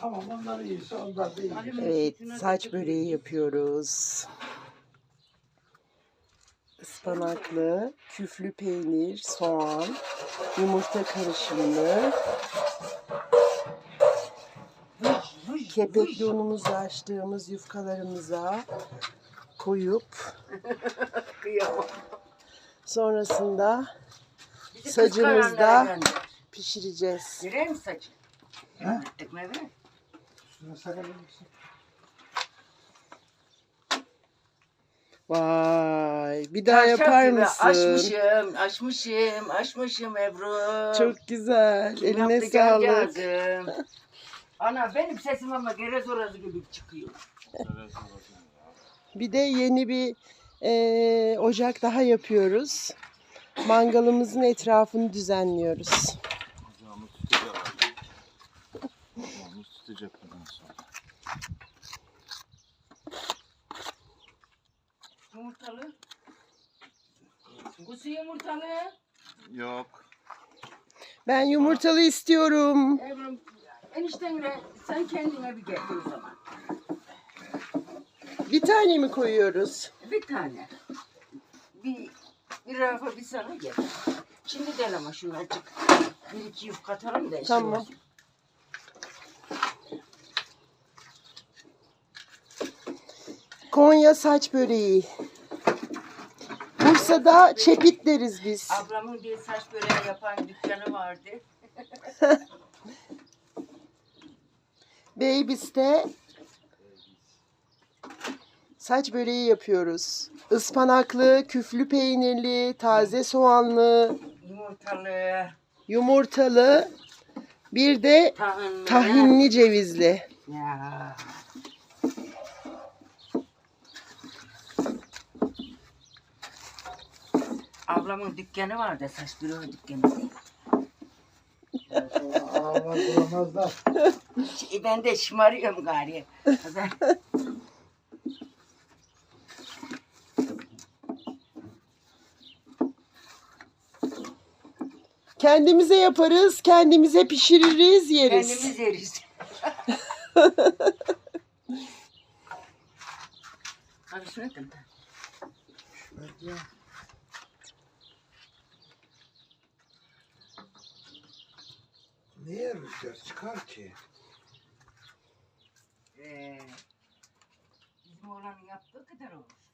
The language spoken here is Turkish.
Tamam onlar iyiyse onlar da iyi. Evet, saç böreği yapıyoruz. Ispanaklı, küflü peynir, soğan, yumurta karışımlı. Kepekli unumuzu açtığımız yufkalarımıza koyup sonrasında Sacımızda- pişireceğiz. Verir mi saçı? He? Ekmeği ver. Şuna sarabilir misin? Vay, bir daha Çarşaf yapar gibi mısın? Açmışım, açmışım, açmışım Ebru. Çok güzel. Kim Eline yaptı sağlık. Ana benim sesim ama gerez orası gibi çıkıyor. Bir de yeni bir eee, ocak daha yapıyoruz. Mangalımızın etrafını düzenliyoruz. Tutacak bundan sonra. Yumurtalı. Kusu yumurtalı. Yok. Ben yumurtalı istiyorum. Ebru eniştenle sen kendine bir getir o zaman. Bir tane mi koyuyoruz? Bir tane. Bir, bir rafa bir sana getir. Şimdi del ama şunu azıcık. Bir iki yufka atalım da. Tamam. olsun. Konya saç böreği. Bursa'da çepit deriz biz. Ablamın bir saç böreği yapan dükkanı vardı. Beybis'te saç böreği yapıyoruz. Ispanaklı, küflü peynirli, taze soğanlı, Yumurtalı, yumurtalı, bir de tahinli. tahinli cevizli. Ya. Ablamın dükkanı vardı saç böreği dükkanı. Bulamazlar. Şey, Ben de şımarıyorum gari. Kendimize yaparız, kendimize pişiririz, yeriz. Kendimiz yeriz. Abi şunu da. Evet Niye rüzgar çıkar ki? Ee, bizim oğlanın yaptığı kadar olur.